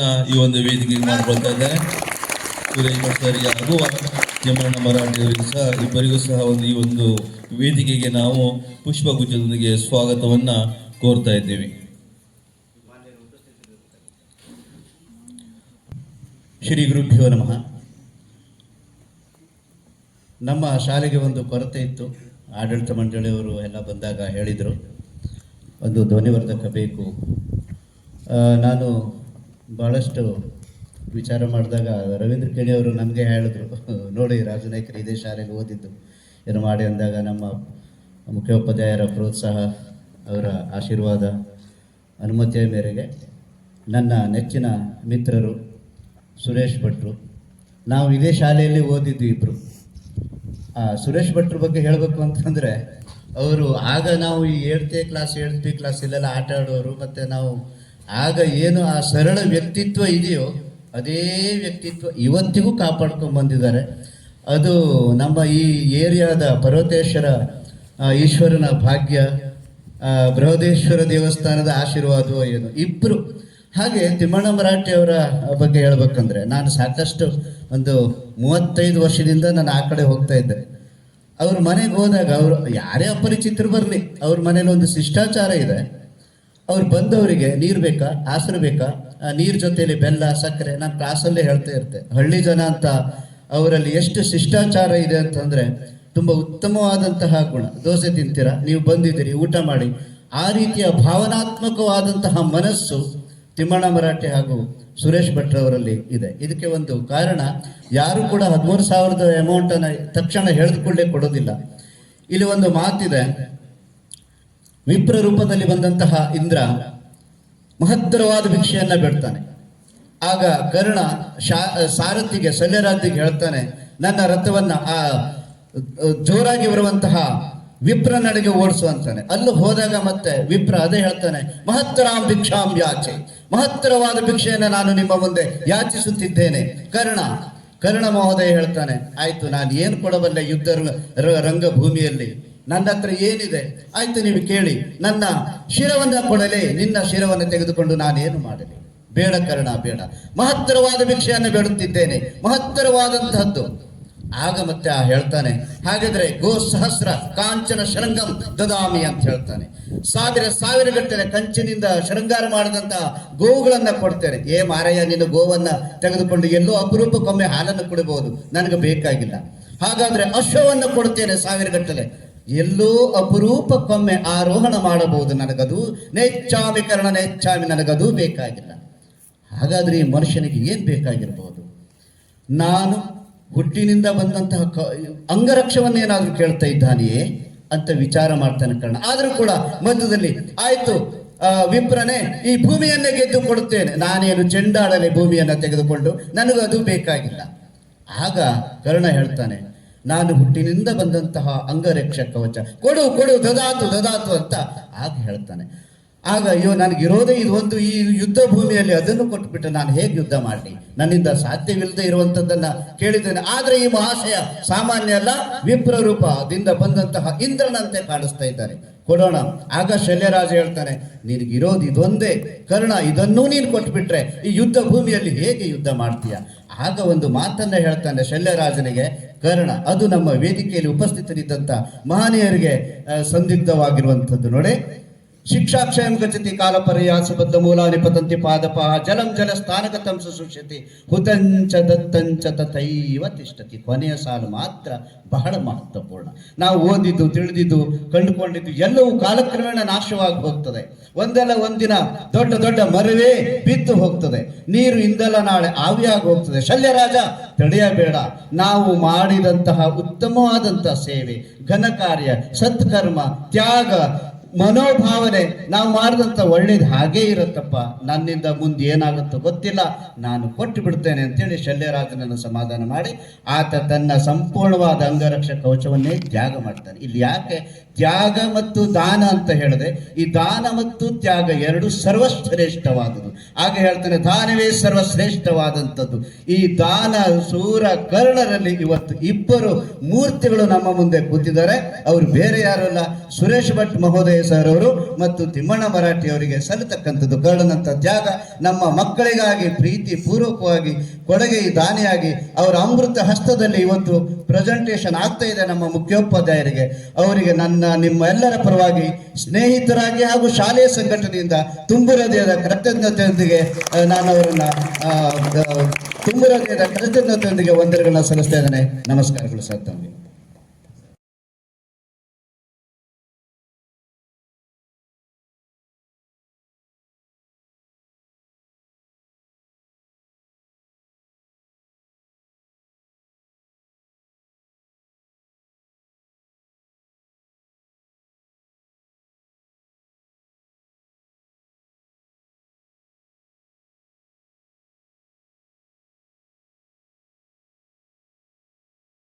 ಈ ಒಂದು ವೇದಿಕೆಗೆ ಮಾಡ್ಕೊಳ್ತಾ ಇದ್ದಾರೆ ಸುರೇಶ್ ಹಾಗೂ ಯಮಣ್ಣ ಮರಾಠಿಯವರಿಗೂ ಸಹ ಇಬ್ಬರಿಗೂ ಸಹ ಒಂದು ಈ ಒಂದು ವೇದಿಕೆಗೆ ನಾವು ಪುಷ್ಪಗುಚ್ಛದೊಂದಿಗೆ ಸ್ವಾಗತವನ್ನ ಕೋರ್ತಾ ಇದ್ದೀವಿ. ಶ್ರೀ ಗುರುಭ್ಯೋ ನಮಃ. ನಮ್ಮ ಶಾಲೆಗೆ ಒಂದು ಕೊರತೆ ಇತ್ತು. ಆಡಳಿತ ಮಂಡಳಿಯವರು ಎಲ್ಲ ಬಂದಾಗ ಹೇಳಿದರು. ಒಂದು ಧ್ವನಿವರ್ಧಕ ಬೇಕು. ನಾನು ಭಾಳಷ್ಟು ವಿಚಾರ ಮಾಡಿದಾಗ ರವೀಂದ್ರ ಅವರು ನಮಗೆ ಹೇಳಿದ್ರು. ನೋಡಿ ರಾಜನಾಯ್ಕರು ಇದೇ ಶಾಲೆಗೆ ಓದಿದ್ದು. ಏನು ಮಾಡಿ ಅಂದಾಗ ನಮ್ಮ ಮುಖ್ಯೋಪಾಧ್ಯಾಯರ ಪ್ರೋತ್ಸಾಹ, ಅವರ ಆಶೀರ್ವಾದ, ಅನುಮತಿಯ ಮೇರೆಗೆ ನನ್ನ ನೆಚ್ಚಿನ ಮಿತ್ರರು ಸುರೇಶ್ ಭಟ್ರು, ನಾವು ಇದೇ ಶಾಲೆಯಲ್ಲಿ ಓದಿದ್ವಿ ಇಬ್ಬರು ಆ ಸುರೇಶ್ ಭಟ್ರ ಬಗ್ಗೆ ಹೇಳಬೇಕು ಅಂತಂದರೆ, ಅವರು ಆಗ ನಾವು ಈ ಏಳ್ತೇ ಕ್ಲಾಸ್, ಏಳ್ತ್ ಕ್ಲಾಸ್ ಇಲ್ಲೆಲ್ಲ ಆಟ ಆಡೋರು, ಮತ್ತು ನಾವು ಆಗ ಏನು ಆ ಸರಳ ವ್ಯಕ್ತಿತ್ವ ಇದೆಯೋ, ಅದೇ ವ್ಯಕ್ತಿತ್ವ ಇವತ್ತಿಗೂ ಕಾಪಾಡ್ಕೊಂಡು ಬಂದಿದ್ದಾರೆ. ಅದು ನಮ್ಮ ಈ ಏರಿಯಾದ ಪರ್ವತೇಶ್ವರ ಈಶ್ವರನ ಭಾಗ್ಯ ಬೃಹದೇಶ್ವರ ದೇವಸ್ಥಾನದ ಆಶೀರ್ವಾದವೋ ಏನು. ಇಬ್ಬರು ಹಾಗೆ ತಿಮ್ಮಣ್ಣ ಮರಾಠಿ ಅವರ ಬಗ್ಗೆ ಹೇಳ್ಬೇಕಂದ್ರೆ, ನಾನು ಸಾಕಷ್ಟು ಒಂದು ಮೂವತ್ತೈದು ವರ್ಷದಿಂದ ನಾನು ಆ ಕಡೆ ಹೋಗ್ತಾ ಇದ್ದೆ. ಅವ್ರ ಮನೆಗೆ ಹೋದಾಗ ಅವರು, ಯಾರೇ ಅಪರಿಚಿತರು ಬರಲಿ, ಅವ್ರ ಮನೇಲಿ ಒಂದು ಶಿಷ್ಟಾಚಾರ ಇದೆ. ಅವ್ರು ಬಂದವರಿಗೆ ನೀರು ಬೇಕಾ? ಆಸರು ಬೇಕಾ? ನೀರ್ ಜೊತೆಲಿ ಬೆಲ್ಲ, ಸಕ್ಕರೆ, ನಾನು ಕ್ಲಾಸಲ್ಲೇ ಹೇಳ್ತಾ ಇರ್ತೆ. ಹಳ್ಳಿ ಜನ ಅಂತ ಅವರಲ್ಲಿ ಎಷ್ಟು ಶಿಷ್ಟಾಚಾರ ಇದೆ ಅಂತಂದ್ರೆ ತುಂಬಾ ಉತ್ತಮವಾದಂತಹ ಗುಣ. ದೋಸೆ ತಿಂತೀರಾ? ನೀವು ಬಂದಿದ್ದೀರಿ, ಊಟ ಮಾಡಿ. ಆ ರೀತಿಯ ಭಾವನಾತ್ಮಕವಾದಂತಹ ಮನಸ್ಸು ತಿಮ್ಮಣ್ಣ ಮರಾಠಿ ಹಾಗೂ ಸುರೇಶ್ ಭಟ್ರವರಲ್ಲಿ ಇದೆ. ಇದಕ್ಕೆ ಒಂದು ಕಾರಣ, ಯಾರು ಕೂಡ ಹದಿಮೂರು ಸಾವಿರದ ಅಮೌಂಟನ್ನು ತಕ್ಷಣ ಹೇಳಿದುಕೊಳ್ಳೇ ಕೊಡೋದಿಲ್ಲ. ಇಲ್ಲಿ ಒಂದು ಮಾತಿದೆ ವಿಪ್ರ ರೂಪದಲ್ಲಿ ಬಂದಂತಹ ಇಂದ್ರ ಮಹತ್ತರವಾದ ಭಿಕ್ಷೆಯನ್ನ ಬಿಡ್ತಾನೆ. ಆಗ ಕರ್ಣ ಶಾ, ಸಾರಥಿಗೆ ಸಲ್ಯರಾತಿಗೆ ಹೇಳ್ತಾನೆ, ನನ್ನ ರಥವನ್ನ ಆ ಜೋರಾಗಿ ಬರುವಂತಹ ವಿಪ್ರ ನಡೆಗೆ ಓಡಿಸು ಅಲ್ಲಿ ಹೋದಾಗ ಮತ್ತೆ ವಿಪ್ರ ಅದೇ ಹೇಳ್ತಾನೆ, ಮಹತ್ತರಾಂ ಭಿಕ್ಷಾಂ ಯಾಚೆ. ಮಹತ್ತರವಾದ ಭಿಕ್ಷೆಯನ್ನು ನಾನು ನಿಮ್ಮ ಮುಂದೆ ಯಾಚಿಸುತ್ತಿದ್ದೇನೆ. ಕರ್ಣ ಕರ್ಣ ಮಹೋದಯ ಹೇಳ್ತಾನೆ, ಆಯ್ತು, ನಾನು ಏನು ಕೊಡಬಲ್ಲೆ ಯುದ್ಧ ರಂಗಭೂಮಿಯಲ್ಲಿ? ನನ್ನ ಹತ್ರ ಏನಿದೆ? ಆಯ್ತು ನೀವು ಕೇಳಿ. ನನ್ನ ಶಿರವನ್ನ ಕೊಡಲೇ ನಿನ್ನ ಶಿರವನ್ನು ತೆಗೆದುಕೊಂಡು ನಾನೇನು ಮಾಡಲಿ? ಬೇಡ ಕರ್ಣ, ಬೇಡ. ಮಹತ್ತರವಾದ ಭಿಕ್ಷೆಯನ್ನು ಬೇಡುತ್ತಿದ್ದೇನೆ. ಮಹತ್ತರವಾದಂತಹದ್ದು ಆಗ ಮತ್ತೆ ಆ ಹೇಳ್ತಾನೆ, ಹಾಗಾದ್ರೆ ಗೋ ಸಹಸ್ರ ಕಾಂಚನ ಶೃಂಗಂ ದದಾಮಿ ಅಂತ ಹೇಳ್ತಾನೆ. ಸಾವಿರ ಸಾವಿರ ಗಟ್ಟಲೆ ಕಂಚಿನಿಂದ ಶೃಂಗಾರ ಮಾಡಿದಂತಹ ಗೋವುಗಳನ್ನ ಕೊಡ್ತೇನೆ. ಏ ಮಾರಯ್ಯ, ನಿನ್ನ ಗೋವನ್ನ ತೆಗೆದುಕೊಂಡು ಎಲ್ಲೋ ಅಪರೂಪಕ್ಕೊಮ್ಮೆ ಹಾಲನ್ನು ಕುಡಿಬಹುದು ನನಗೆ ಬೇಕಾಗಿಲ್ಲ. ಹಾಗಾದ್ರೆ ಅಶ್ವವನ್ನು ಕೊಡ್ತೇನೆ ಸಾವಿರ ಗಟ್ಟಲೆ ಎಲ್ಲೋ ಅಪರೂಪಕ್ಕೊಮ್ಮೆ ಆರೋಹಣ ಮಾಡಬಹುದು ನನಗದು ನೆಚ್ಚಾಮಿ ಕರ್ಣ ನೆಚ್ಚಾಮಿ ನನಗದು ಬೇಕಾಗಿಲ್ಲ. ಹಾಗಾದ್ರೆ ಈ ಮನುಷ್ಯನಿಗೆ ಏನು ಬೇಕಾಗಿರಬಹುದು ನಾನು ಹುಟ್ಟಿನಿಂದ ಬಂದಂತಹ ಕ, ಅಂಗರಕ್ಷವನ್ನೇನಾದರೂ ಕೇಳ್ತಾ ಇದ್ದಾನೆಯೇ ಅಂತ ವಿಚಾರ ಮಾಡ್ತಾನೆ ಕರ್ಣ. ಆದರೂ ಕೂಡ ಮಧ್ಯದಲ್ಲಿ ಆಯಿತು ವಿಪ್ರನೇ ಈ ಭೂಮಿಯನ್ನೇ ಗೆದ್ದು ಕೊಡುತ್ತೇನೆ ನಾನೇನು ಚೆಂಡಾಡಲೆ ಭೂಮಿಯನ್ನ ತೆಗೆದುಕೊಂಡು ನನಗೂ ಅದು ಬೇಕಾಗಿಲ್ಲ. ಆಗ ಕರ್ಣ ಹೇಳ್ತಾನೆ ನಾನು ಹುಟ್ಟಿನಿಂದ ಬಂದಂತಹ ಅಂಗರಕ್ಷ ಕವಚ ಕೊಡು ಕೊಡು, ದದಾತು ದದಾತು ಅಂತ ಆಗ ಹೇಳ್ತಾನೆ. ಆಗ ಅಯ್ಯೋ ನನಗಿರೋದೇ ಇದು ಒಂದು ಈ ಯುದ್ಧ ಭೂಮಿಯಲ್ಲಿ ಅದನ್ನು ಕೊಟ್ಬಿಟ್ಟು ನಾನು ಹೇಗೆ ಯುದ್ಧ ಮಾಡಲಿ? ನನ್ನಿಂದ ಸಾಧ್ಯವಿಲ್ಲದೆ ಇರುವಂಥದ್ದನ್ನು ಕೇಳಿದ್ದೇನೆ. ಆದರೆ ಈ ಮಹಾಶಯ ಸಾಮಾನ್ಯ ಅಲ್ಲ, ವಿಪ್ರರೂಪದಿಂದ ಬಂದಂತಹ ಇಂದ್ರನಂತೆ ಕಾಣಿಸ್ತಾ ಇದ್ದಾರೆ. ಕೊಡೋಣ. ಆಗ ಶಲ್ಯರಾಜ ಹೇಳ್ತಾನೆ ನಿನಗಿರೋದು ಇದೊಂದೇ. ಕರ್ಣ, ಇದನ್ನೂ ನೀನು ಕೊಟ್ಬಿಟ್ರೆ, ಈ ಯುದ್ಧ ಭೂಮಿಯಲ್ಲಿ ಹೇಗೆ ಯುದ್ಧ ಮಾಡ್ತೀಯ? ಆಗ ಒಂದು ಮಾತನ್ನ ಹೇಳ್ತಾನೆ ಶಲ್ಯರಾಜನಿಗೆ, ಕರ್ಣ, ಅದು ನಮ್ಮ ವೇದಿಕೆಯಲ್ಲಿ ಉಪಸ್ಥಿತರಿದ್ದಂಥ ಮಹನೀಯರಿಗೆ ಸಂದಿಗ್ಧವಾಗಿರುವಂಥದ್ದು ನೋಡಿ. ಶಿಕ್ಷಾಕ್ಷಯಂ ಗಚ್ಚತಿ ಕಾಲಪರ್ಯಾಸಬದ್ಧ ಮೂಲಾನಿ ಪತಂತಿ ಪಾದಪ ಜಲಂ ಜಲ ಸ್ಥಾನಗತಂ ಸುಶುಷ್ಯತಿ ಹುತಂಚ ದತ್ತಂಚ ತಥೈವ ತಿಷ್ಟತಿ. ಕೊನೆಯ ಸಾಲು ಮಾತ್ರ ಬಹಳ ಮಹತ್ವಪೂರ್ಣ. ನಾವು ಓದಿದ್ದು, ತಿಳಿದಿದ್ದು, ಕಂಡುಕೊಂಡಿದ್ದು ಎಲ್ಲವೂ ಕಾಲಕ್ರಮೇಣ ನಾಶವಾಗಿ ಹೋಗ್ತದೆ. ಒಂದಲ್ಲ ಒಂದಿನ ದೊಡ್ಡ ದೊಡ್ಡ ಮರವೇ ಬಿದ್ದು ಹೋಗ್ತದೆ. ನೀರು ಇಂದಲ್ಲ ನಾಳೆ ಆವಿಯಾಗಿ ಹೋಗ್ತದೆ. ಶಲ್ಯರಾಜ ತಡೆಯಬೇಡ. ನಾವು ಮಾಡಿದಂತಹ ಉತ್ತಮವಾದಂತಹ ಸೇವೆ ಘನ ಕಾರ್ಯ ಸತ್ಕರ್ಮ, ತ್ಯಾಗ ಮನೋಭಾವನೆ ನಾವು ಮಾಡಿದಂಥ ಒಳ್ಳೇದು ಹಾಗೇ ಇರುತ್ತಪ್ಪ. ನನ್ನಿಂದ ಮುಂದೆ ಏನಾಗುತ್ತೋ ಗೊತ್ತಿಲ್ಲ. ನಾನು ಕೊಟ್ಟು ಬಿಡ್ತೇನೆ ಅಂತೇಳಿ ಶಲ್ಯರಾಜನನ್ನು ಸಮಾಧಾನ ಮಾಡಿ, ಆತ ತನ್ನ ಸಂಪೂರ್ಣವಾದ ಅಂಗರಕ್ಷ ಕವಚವನ್ನೇ ತ್ಯಾಗ ಮಾಡ್ತಾನೆ. ಇಲ್ಲಿ ಯಾಕೆ ತ್ಯಾಗ ಮತ್ತು ದಾನ ಅಂತ ಹೇಳಿದೆ. ಈ ದಾನ ಮತ್ತು ತ್ಯಾಗ ಎರಡು ಸರ್ವಶ್ರೇಷ್ಠವಾದದ್ದು ಹಾಗೆ ಹೇಳ್ತಾನೆ, ದಾನವೇ ಸರ್ವಶ್ರೇಷ್ಠವಾದಂಥದ್ದು. ಈ ದಾನ ಸೂರ ಕರ್ಣರಲ್ಲಿ ಇವತ್ತು ಇಬ್ಬರು ಮೂರ್ತಿಗಳು ನಮ್ಮ ಮುಂದೆ ಕೂತಿದ್ದಾರೆ. ಅವರು ಬೇರೆ ಯಾರು ಅಲ್ಲ ಸುರೇಶ್ ಭಟ್ ಮಹೋದಯ ಸರ್ ಅವರು ಮತ್ತು ತಿಮ್ಮಣ್ಣ ಮರಾಠಿ ಅವರಿಗೆ ಸಲ್ಲತಕ್ಕಂಥದ್ದು ಕರ್ಣನಂಥ ತ್ಯಾಗ. ನಮ್ಮ ಮಕ್ಕಳಿಗಾಗಿ, ಪ್ರೀತಿ ಪೂರ್ವಕವಾಗಿ ಕೊಡುಗೆ ದಾನಿಯಾಗಿ, ಅವರ ಅಮೃತ ಹಸ್ತದಲ್ಲಿ ಇವತ್ತು ಪ್ರೆಸೆಂಟೇಷನ್ ಆಗ್ತಾ ಇದೆ ನಮ್ಮ ಮುಖ್ಯೋಪಾಧ್ಯಾಯರಿಗೆ. ಅವರಿಗೆ ನನ್ನ ನಿಮ್ಮ ಎಲ್ಲರ ಪರವಾಗಿ ಸ್ನೇಹಿತರಾಗಿ ಹಾಗೂ ಶಾಲೆಯ ಸಂಘಟನೆಯಿಂದ ತುಂಬು ಕೃತಜ್ಞತೆಯೊಂದಿಗೆ ನಾನು ಅವರನ್ನ ಆ, ಆ, ತುಂಬು ಹೃದಯದ ಕೃತಜ್ಞತೆಯೊಂದಿಗೆ ವಂದನೆಗಳನ್ನ ಸಲ್ಲಿಸ್ತಾ ಇದ್ದೇನೆ. ನಮಸ್ಕಾರಗಳು ಸರ್ ತಮಗೆ